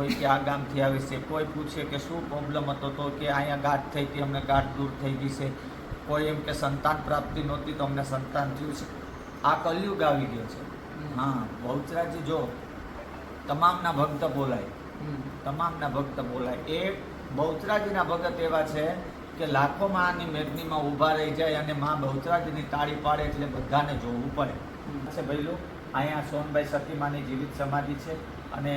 કોઈ કે આ ગામથી આવી છે કોઈ પૂછે કે શું પ્રોબ્લેમ હતો તો કે અહીંયા ગાંઠ થઈ હતી અમને ગાંઠ દૂર થઈ ગઈ છે. કોઈ એમ કે સંતાન પ્રાપ્તિ નહોતી તો અમને સંતાન થયું છે. આ કલયુગ આવી ગયો છે. હા બહુચરાજી જો તમામના ભક્ત બોલાય. તમામના ભક્ત બોલાય. એ બહુચરાજીના ભગત એવા છે કે લાખો માની મેદનીમાં ઊભા રહી જાય અને માં બહુચરાજીની તાળી પાડે એટલે બધાને જોવું પડે. છે ભાઈલું અહીંયા સોનભાઈ સતીમાની જીવિત સમાધિ છે અને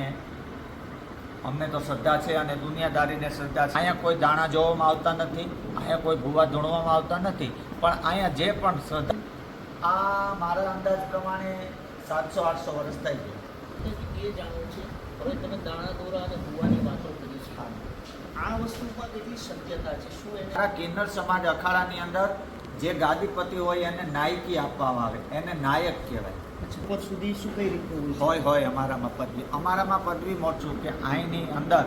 અમને તો શ્રદ્ધા છે અને દુનિયાદારીને શ્રદ્ધા છે. અહીંયા કોઈ દાણા જોવામાં આવતા નથી અહીંયા કોઈ ભૂવા ધૂણવામાં આવતા નથી પણ અહીંયા જે પણ શ્રદ્ધા આ મારા અંદાજ પ્રમાણે સાતસો આઠસો વર્ષ થઈ ગયું. એ જાણવું છે હવે તમે દાણા દોરા અને ભૂવાની વાતો કરી છે. આ વસ્તુમાં કેટલી શક્યતા છે? શું એને કિન્નર સમાજ અખાડાની અંદર જે ગાદીપતિ હોય એને નાયકી આપવામાં આવે. એને નાયક કહેવાય. પદ સુધી શું કઈ રીતે હોય? હોય અમારામાં પદવી. અમારામાં પદવી મોટું કે અહીંની અંદર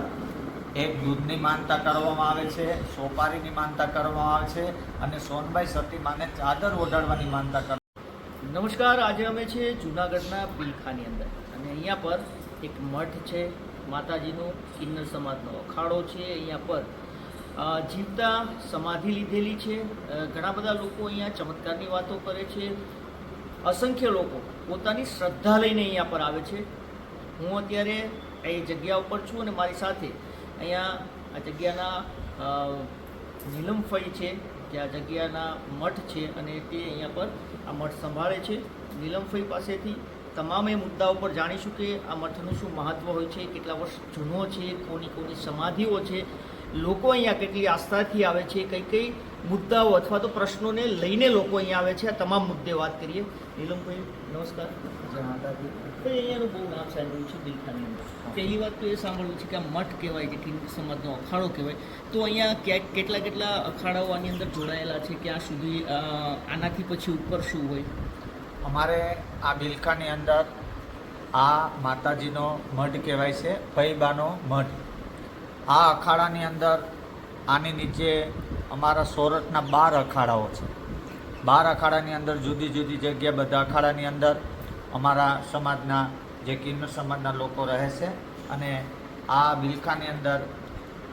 એક દૂધની માનતા કરવામાં આવે છે સોપારીની માનતા કરવામાં આવે છે અને સોનબાઈ સતીમાને ચાદર ઓઢાડવાની માનતા કર નમસ્કાર આજે અમે છે જુનાગઢના બિલખાની અંદર. અને અહીંયા પર એક મઠ છે માતાજીનું કિન્નર સમાજનો અખાડો છે. અહીંયા પર જીવતા સમાધિ લીધેલી છે. ઘણા બધા લોકો અહીંયા ચમત્કારની વાતો કરે છે. અસંખ્ય લોકો પોતાની શ્રદ્ધા લઈને અહીંયા પર આવે છે. હું અત્યારે એ જગ્યા ઉપર છું અને મારી સાથે અહીંયા આ જગ્યાના અ, નીલમફળી છે. જે આ જગ્યાના મઠ છે અને તે અહીંયા પર આ મઠ સંભાળે છે. નીલમફળી પાસેથી તમામ એ મુદ્દાઓ પર જાણીશું કે આ મઠનું શું મહત્ત્વ હોય છે કેટલા વર્ષ જૂનો છે કોની કોની સમાધિઓ છે લોકો અહીંયા કેટલી આસ્થાથી આવે છે કઈ કઈ મુદ્દાઓ અથવા તો પ્રશ્નોને લઈને લોકો અહીંયા આવે છે આ તમામ મુદ્દે વાત કરીએ. નીલમભાઈ નમસ્કાર. અહીંયાનું બહુ નામ સાંભળ્યું છે દિલખાની અંદર પહેલી વાત તો એ સાંભળ્યું છે કે આ મઠ કહેવાય કે હિન્દુ સમાજનો અખાડો કહેવાય. તો અહીંયા ક્યાંક કેટલા કેટલા અખાડાઓ આની અંદર જોડાયેલા છે ક્યાં સુધી આનાથી પછી ઉપર શું હોય? અમારે આ બિલખાની અંદર આ માતાજીનો મઢ કહેવાય છે ફઈબાનો મઢ આ અખાડાની અંદર, આની નીચે અમારા સોરઠના બાર અખાડાઓ છે. બાર અખાડાની અંદર જુદી જુદી જગ્યા બધા અખાડાની અંદર અમારા સમાજના, જે કિન્નર સમાજના લોકો રહે છે અને આ બિલખાની અંદર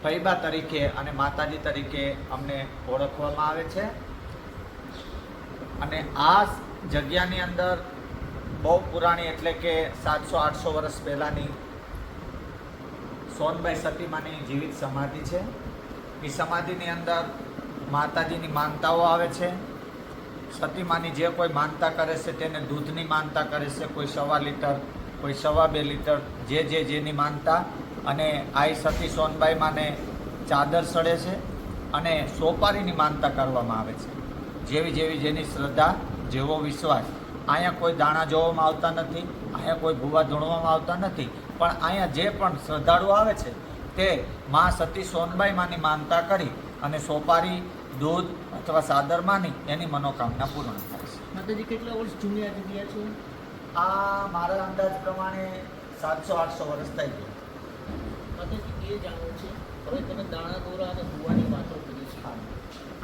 ફૈબા તરીકે અને માતાજી તરીકે અમને ઓળખવામાં આવે છે. અને આ જગ્યાની અંદર બહુ પુરાણી એટલે કે સાતસો આઠસો વર્ષ પહેલાંની સોનબાઈ સતીમાની જીવિત સમાધિ છે. એ સમાધિની અંદર માતાજીની માનતાઓ આવે છે. સતીમાની જે કોઈ માનતા કરે છે તેને દૂધની માનતા કરે છે. કોઈ સવા લીટર, કોઈ સવા બે લીટર, જે જે જેની માનતા અને આઈ સતી સોનબાઈ માને ચાદર સડે છે અને સોપારીની માનતા કરવામાં આવે છે. જેવી જેવી જેની શ્રદ્ધા, જેવો વિશ્વાસ. અહીંયા કોઈ દાણા જોવામાં આવતા નથી, અહીંયા કોઈ ભૂવા ધૂણવામાં આવતા નથી. પણ અહીંયા જે પણ શ્રદ્ધાળુ આવે છે તે મા સતી સોનબાઈ માની માનતા કરી અને સોપારી દૂધ અથવા સાદર માની એની મનોકામના પૂર્ણ થાય છે. માતાજી કેટલા વર્ષ જૂની આ જગ્યા છે? આ મારા અંદાજ પ્રમાણે સાતસો આઠસો વર્ષ થઈ ગયા. માતાજી એ જાણવું છે હવે તમે દાણા દોરા અને ભૂવાની વાતો કરી છે.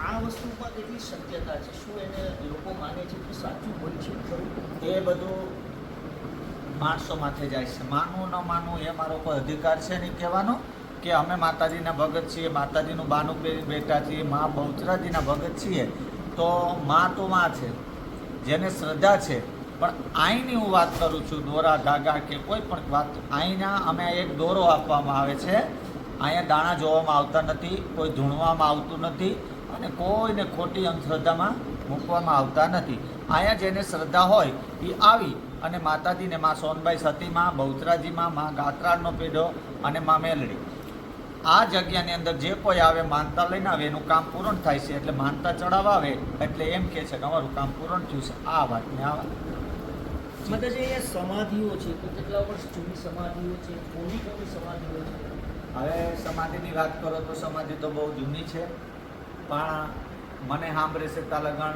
આ વસ્તુમાં કેટલી શક્યતા છે? શું એને લોકો માને છે કે સાચું હોય છે? એ બધું માણસો માથે જાય છે. માનવું ન માનવું એ મારો કોઈ અધિકાર છે નહીં કહેવાનો કે અમે માતાજીના ભગત છીએ, માતાજીનું બાનું પહેરી બેઠા છીએ, મા બહુચરાજીના ભગત છીએ. તો મા તો માં છે, જેને શ્રદ્ધા છે. પણ અહીંની હું વાત કરું છું, દોરા, ધાગા કે કોઈ પણ વાત અહીંના અમે એક દોરો આપવામાં આવે છે. અહીંયા દાણા જોવામાં આવતા નથી, કોઈ ધૂણવામાં આવતું નથી અને કોઈને ખોટી અંધશ્રદ્ધામાં મૂકવામાં આવતા નથી. અહીંયા જેને શ્રદ્ધા હોય એ આવી અને માતાજીને મા સોનભાઈ સતીમાં બહુચરાજીમાં મા ગાત્રાળનો પેઢો અને મા મેલડી. આ જગ્યાની અંદર જે કોઈ આવે માનતા લઈને આવે એનું કામ પૂર્ણ થાય છે એટલે માનતા ચડાવવા આવે એટલે એમ કહે છે કે અમારું કામ પૂર્ણ થયું છે. આ વાત ને આ વાત. માતાજી અહીંયા સમાધિઓ છે. તો કેટલા વર્ષ જૂની સમાધિઓ છે? કોની કોની સમાધિઓ છે? હવે સમાધિની વાત કરો તો સમાધિ તો બહુ જૂની છે. પણ મને સાંભળે છે તાલગણ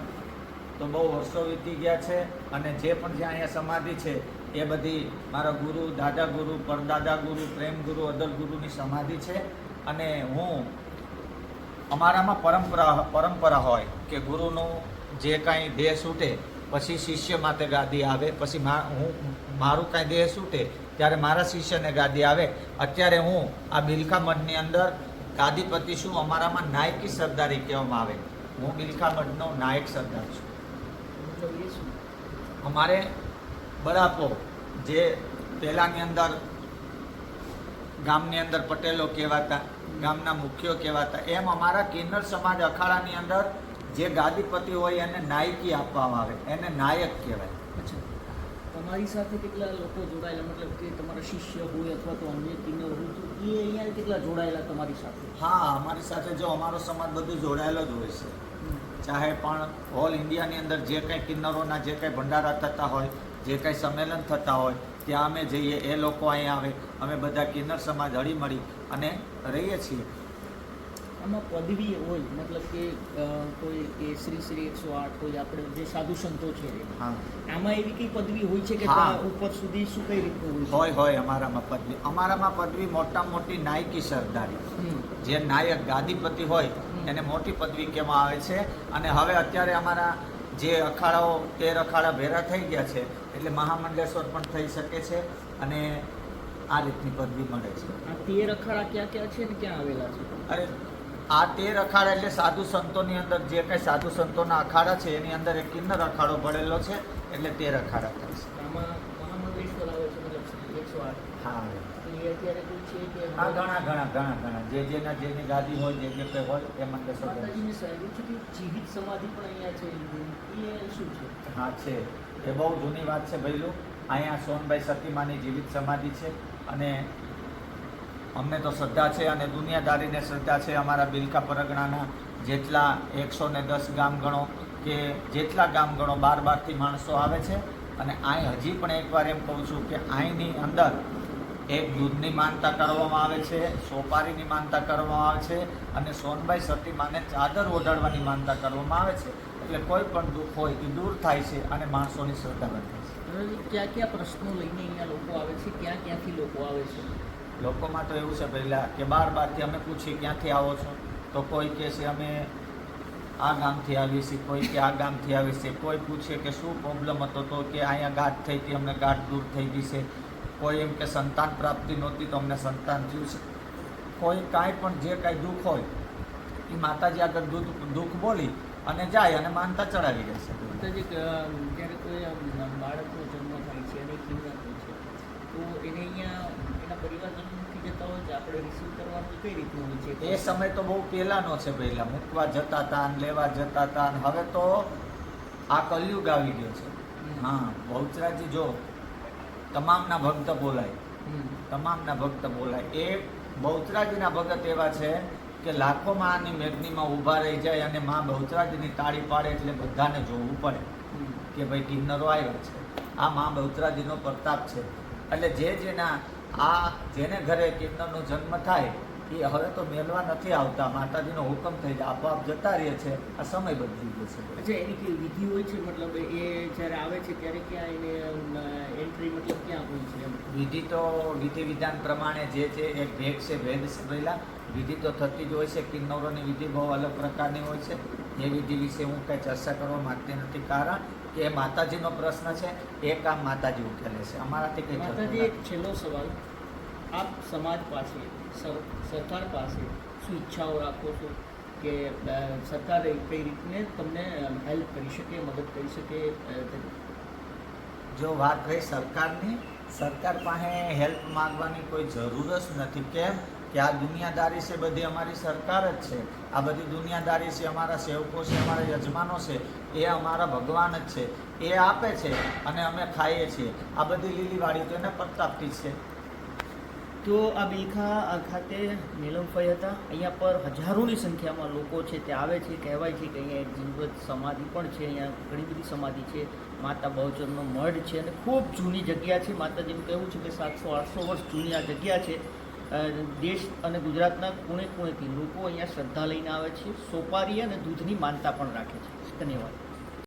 તો બહુ વર્ષો વીતી ગયા છે. અને જે પણ જ્યાં અહીંયા સમાધિ છે, એ બધી મારા ગુરુ, દાદા ગુરુ, પરદાદા ગુરુ, પ્રેમ ગુરુ, અદલ ગુરુની સમાધિ છે. અને હું, અમારામાં પરંપરા પરંપરા હોય કે ગુરુનું જે કાંઈ દેહ છૂટે પછી શિષ્ય માટે ગાદી આવે, પછી હું, મારું કાંઈ દેહ છૂટે ત્યારે મારા શિષ્યને ગાદી આવે. અત્યારે હું આ બિલખા મઠની અંદર ગાદીપતિ છું, અમારામાં નાયકી સરદારી કહેવામાં આવે. હું બિલખા મઠનો નાયક સરદાર છું. અમારે બરાપો જે પહેલાંની અંદર ગામની અંદર પટેલો કહેવાતા ગામના મુખ્યો કહેવાતા એમ અમારા કિન્નર સમાજ અખાડાની અંદર જે ગાદીપતિ હોય એને નાયકી આપવામાં આવે એને નાયક કહેવાય. તમારી સાથે કેટલા લોકો જોડાયેલા મતલબ કે તમારા શિષ્ય હોય અથવા તો અન્ય કિન્નર હોય તો એ અહીંયા કેટલા જોડાયેલા તમારી સાથે? હા અમારી સાથે જો અમારો સમાજ બધું જોડાયેલો જ હોય છે. ચાહે પણ ઓલ ઇન્ડિયાની અંદર જે કંઈ કિન્નરોના જે કંઈ ભંડારા થતા હોય જે કંઈ સંમેલન થતા હોય ત્યાં અમે જઈએ એ લોકો અહીંયા આવે અમે બધા કિન્નર સમાજ હળીમળી અને રહીએ છીએ. આમાં પદવી હોય મતલબ કે કોઈ કે શ્રી શ્રી એકસો આઠ હોય આપણે જે સાધુ સંતો છે હા. આમાં એવી કઈ પદવી હોય છે કે. ઉપર સુધી શું કઈ રીતનું હોય હોય હોય અમારામાં પદવી અમારામાં પદવી મોટા મોટી નાયકી સરદારી. જે નાયક ગાદીપતિ હોય એને મોટી પદવી કહેવામાં આવે છે. અને હવે અત્યારે અમારા જે અખાડાઓ તેર અખાડા ભેરા થઈ ગયા છે એટલે મહામંડલેશ્વર પણ થઈ શકે છે અને આ રીતની પદવી મળે છે. આ તેર અખાડા ક્યાં ક્યાં છે ને ક્યાં આવેલા છે? અરે આ તેર અખાડા એટલે સાધુ સંતોની અંદર જે કંઈ સાધુ સંતોના અખાડા છે એની અંદર એક કિન્નર અખાડો ભરેલો છે એટલે તેર અખાડા થાય છે. આમાં મહામંડલેશ્વર આવે છે મતલબ એકસો આઠ. હા. તો અત્યારે કોઈ છે કે હા ઘણા ઘણા ઘણા ઘણા. જે જેના જે ગાદી હોય જે જે કંઈ હોય એ મંડલેશ્વર જાય સાહેબ છે કે જીવિત સમાધિ પણ અહીંયા છે એ શું છે? હા છે. એ બહુ જૂની વાત છે ભૈલું. અહીંયા સોનભાઈ સતીમાની જીવિત સમાધિ છે અને અમને તો શ્રદ્ધા છે અને દુનિયાદારીને શ્રદ્ધા છે અમારા બિલકા પરગણાના. જેટલા એકસો ને દસ ગામ ગણો કે જેટલા ગામ ગણો બાર બારથી માણસો આવે છે. અને અહીં હજી પણ એકવાર એમ કહું છું કે અહીંની અંદર એક દૂધની માનતા કરવામાં આવે છે સોપારીની માનતા કરવામાં આવે છે અને સોનભાઈ સતીમાને ચાદર ઓઢાડવાની માનતા કરવામાં આવે છે. એટલે કોઈ પણ દુઃખ હોય એ દૂર થાય છે અને માણસોની શ્રદ્ધા વધે છે. ક્યાં ક્યાં પ્રશ્નો લઈને અહીંયા લોકો આવે છે ક્યાં ક્યાંથી લોકો આવે છે? લોકોમાં તો એવું છે પહેલાં કે બાર બારથી અમે પૂછીએ ક્યાંથી આવો છો? તો કોઈ કહે છે અમે આ ગામથી આવીએ છીએ કોઈ કે આ ગામથી આવીએ છીએ કોઈ પૂછે કે શું પ્રોબ્લેમ હતો તો કે અહીંયા ગાંઠ થઈ હતી અમને ગાંઠ દૂર થઈ ગઈ છે. કોઈ એમ કે સંતાન પ્રાપ્તિ નહોતી તો અમને સંતાન થયું છે. કોઈ કાંઈ પણ જે કાંઈ દુઃખ હોય એ માતાજી આગળ દુઃખ દુઃખ બોલી અને જાય અને માનતા ચડાવી દે છે. માતાજી જ્યારે કોઈ બાળકનો જન્મ થાય છે એને હોય છે તો એને અહીંયા એના પરિવારજનોથી જતા હોય છે આપણે રિસીવ કરવાનું કઈ રીતનું હોય છે? એ સમય તો બહુ પહેલાંનો છે પહેલાં. મૂકવા જતા હતા ને લેવા જતા હતા ને હવે તો આ કલયુગ આવી ગયો છે. હા બહુચરાજી જો તમામના ભક્ત બોલાય. તમામના ભક્ત બોલાય. એ બહુચરાજીના ભગત એવા છે કે લાખોમાં આની મેઘનીમાં ઊભા રહી જાય અને મા બહુચરાજીની તાળી પાડે એટલે બધાને જોવું પડે કે ભાઈ કિન્નરો આવ્યા છે. આ મા બહુચરાજીનો પ્રતાપ છે. એટલે જે જેના આ જેને ઘરે કિન્નરનો જન્મ થાય એ હવે તો મેળવા નથી આવતા. માતાજીનો હુકમ થઈ જાય. આપોઆપ જતા રહે છે. આ સમય બદલી ગયો છે. અચ્છા એની કઈ વિધિ હોય છે? મતલબ એ જ્યારે આવે છે ત્યારે ક્યાં એને મતલબ ક્યાં હોય છે એમ? વિધિ તો વિધિ વિધાન પ્રમાણે જે છે એ ભેદ છે ભેદ છે પહેલાં. વિધિ તો થતી જ હોય છે કિન્નરોની વિધિ બહુ અલગ પ્રકારની હોય છે. એ વિધિ વિશે હું કંઈ ચર્ચા કરવા માગતી નથી. કારણ કે એ માતાજીનો પ્રશ્ન છે એ કામ માતાજી ઉકેલે છે. અમારાથી કંઈ માતાજી એક છેલ્લો સવાલ. આપ સમાજ પાસે સર- સરકાર પાસે શું ઈચ્છાઓ રાખો છો કે સરકાર કઈ રીતને તમને હેલ્પ કરી શકે મદદ કરી શકે જો વાત રહી સરકારની, સરકાર પાસે હેલ્પ માંગવાની કોઈ જરૂર જ નથી. કેમ? કે આ દુનિયાદારી છે, બધી અમારી સરકાર જ છે. આ બધી દુનિયાદારી છે, અમારા સેવકો છે, અમારા યજમાનો છે, એ અમારા ભગવાન જ છે. એ આપે છે અને અમે ખાઈએ છીએ. આ બધી લીલીવાળી તો એને પ્રતાપ્તિ છે. તો આ બિલખા ખાતે નીલમભાઈ હતા. અહીંયા પર હજારોની સંખ્યામાં લોકો છે, તે આવે છે, કહેવાય છે કે અહીંયા એક જીવત સમાધિ પણ છે, અહીંયા ઘણી બધી સમાધિ છે. માતા બહુચરનો મઢ છે અને ખૂબ જૂની જગ્યા છે. માતાજીનું કહેવું છે કે સાતસો આઠસો વર્ષ જૂની આ જગ્યા છે. દેશ અને ગુજરાતના ખૂણે ખૂણેથી લોકો અહીંયા શ્રદ્ધા લઈને આવે છે, સોપારી અને દૂધની માનતા પણ રાખે છે. ધન્યવાદ.